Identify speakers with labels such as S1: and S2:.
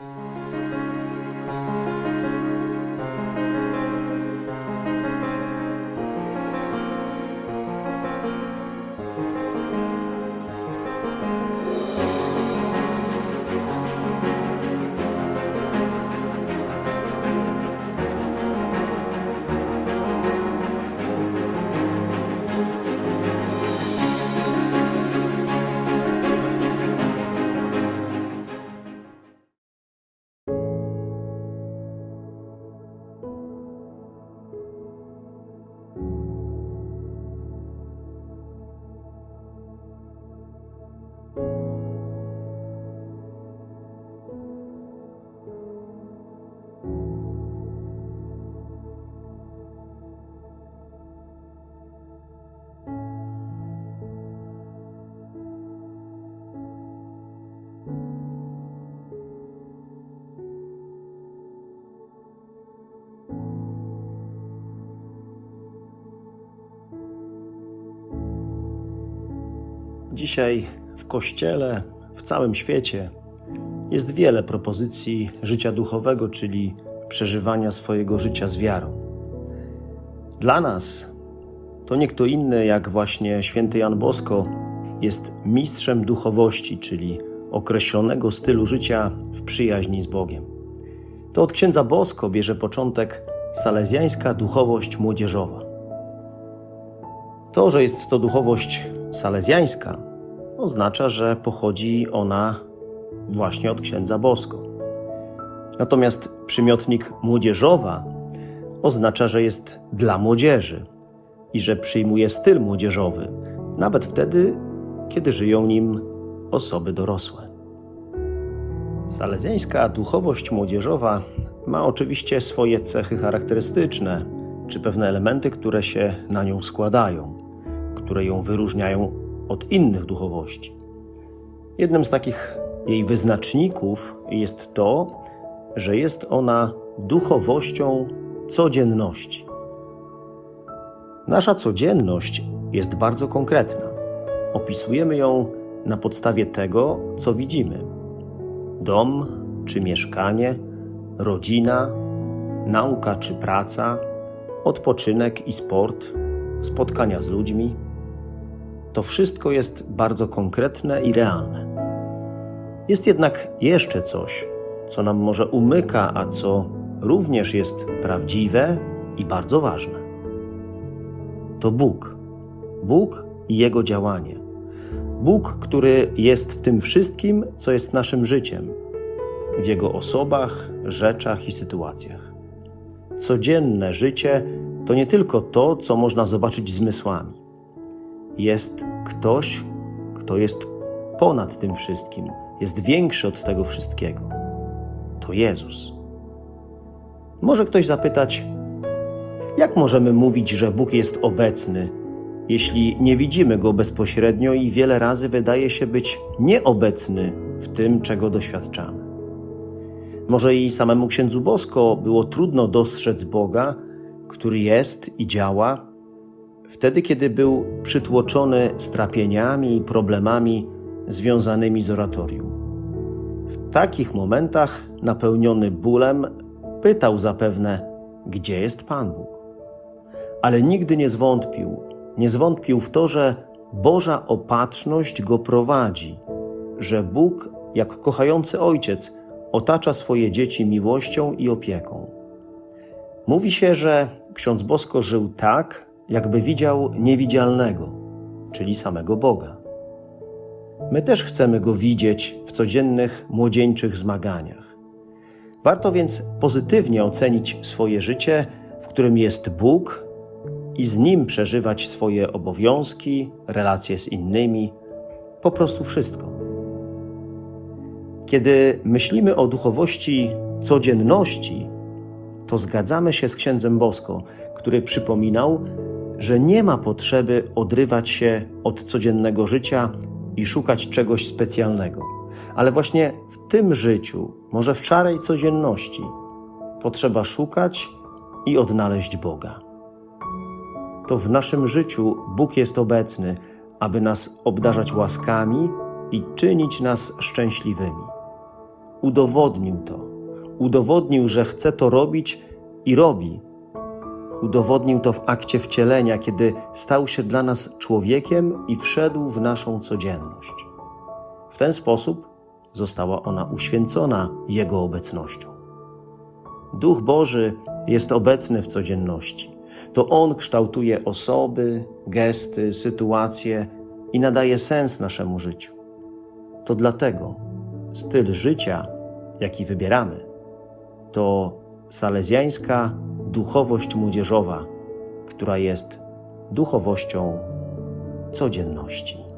S1: Mm-hmm. Dzisiaj w kościele, w całym świecie jest wiele propozycji życia duchowego, czyli przeżywania swojego życia z wiarą. Dla nas to nie kto inny jak właśnie święty Jan Bosko jest mistrzem duchowości, czyli określonego stylu życia w przyjaźni z Bogiem. To od księdza Bosko bierze początek salezjańska duchowość młodzieżowa. To, że jest to duchowość salezjańska, oznacza, że pochodzi ona właśnie od księdza Bosko. Natomiast przymiotnik młodzieżowa oznacza, że jest dla młodzieży i że przyjmuje styl młodzieżowy, nawet wtedy, kiedy żyją nim osoby dorosłe. Salezjańska duchowość młodzieżowa ma oczywiście swoje cechy charakterystyczne, czy pewne elementy, które się na nią składają, które ją wyróżniają od innych duchowości. Jednym z takich jej wyznaczników jest to, że jest ona duchowością codzienności. Nasza codzienność jest bardzo konkretna. Opisujemy ją na podstawie tego, co widzimy: dom czy mieszkanie, rodzina, nauka czy praca, odpoczynek i sport, spotkania z ludźmi. To wszystko jest bardzo konkretne i realne. Jest jednak jeszcze coś, co nam może umyka, a co również jest prawdziwe i bardzo ważne. To Bóg. Bóg i Jego działanie. Bóg, który jest w tym wszystkim, co jest naszym życiem, w Jego osobach, rzeczach i sytuacjach. Codzienne życie to nie tylko to, co można zobaczyć zmysłami. Jest ktoś, kto jest ponad tym wszystkim, jest większy od tego wszystkiego. To Jezus. Może ktoś zapytać, jak możemy mówić, że Bóg jest obecny, jeśli nie widzimy Go bezpośrednio i wiele razy wydaje się być nieobecny w tym, czego doświadczamy? Może i samemu księdzu Bosko było trudno dostrzec Boga, który jest i działa, wtedy, kiedy był przytłoczony strapieniami i problemami związanymi z oratorium. W takich momentach, napełniony bólem, pytał zapewne, gdzie jest Pan Bóg. Ale nigdy nie zwątpił, nie zwątpił w to, że Boża opatrzność go prowadzi, że Bóg, jak kochający ojciec, otacza swoje dzieci miłością i opieką. Mówi się, że ksiądz Bosko żył tak, jakby widział niewidzialnego, czyli samego Boga. My też chcemy go widzieć w codziennych młodzieńczych zmaganiach. Warto więc pozytywnie ocenić swoje życie, w którym jest Bóg i z nim przeżywać swoje obowiązki, relacje z innymi, po prostu wszystko. Kiedy myślimy o duchowości codzienności, to zgadzamy się z księdzem Bosko, który przypominał, że nie ma potrzeby odrywać się od codziennego życia i szukać czegoś specjalnego. Ale właśnie w tym życiu, może w czarej codzienności, potrzeba szukać i odnaleźć Boga. To w naszym życiu Bóg jest obecny, aby nas obdarzać łaskami i czynić nas szczęśliwymi. udowodnił to. Udowodnił, że chce to robić i robi. Udowodnił to w akcie wcielenia, kiedy stał się dla nas człowiekiem i wszedł w naszą codzienność. W ten sposób została ona uświęcona Jego obecnością. Duch Boży jest obecny w codzienności. To On kształtuje osoby, gesty, sytuacje i nadaje sens naszemu życiu. To dlatego styl życia, jaki wybieramy, to salezjańska duchowość młodzieżowa, która jest duchowością codzienności.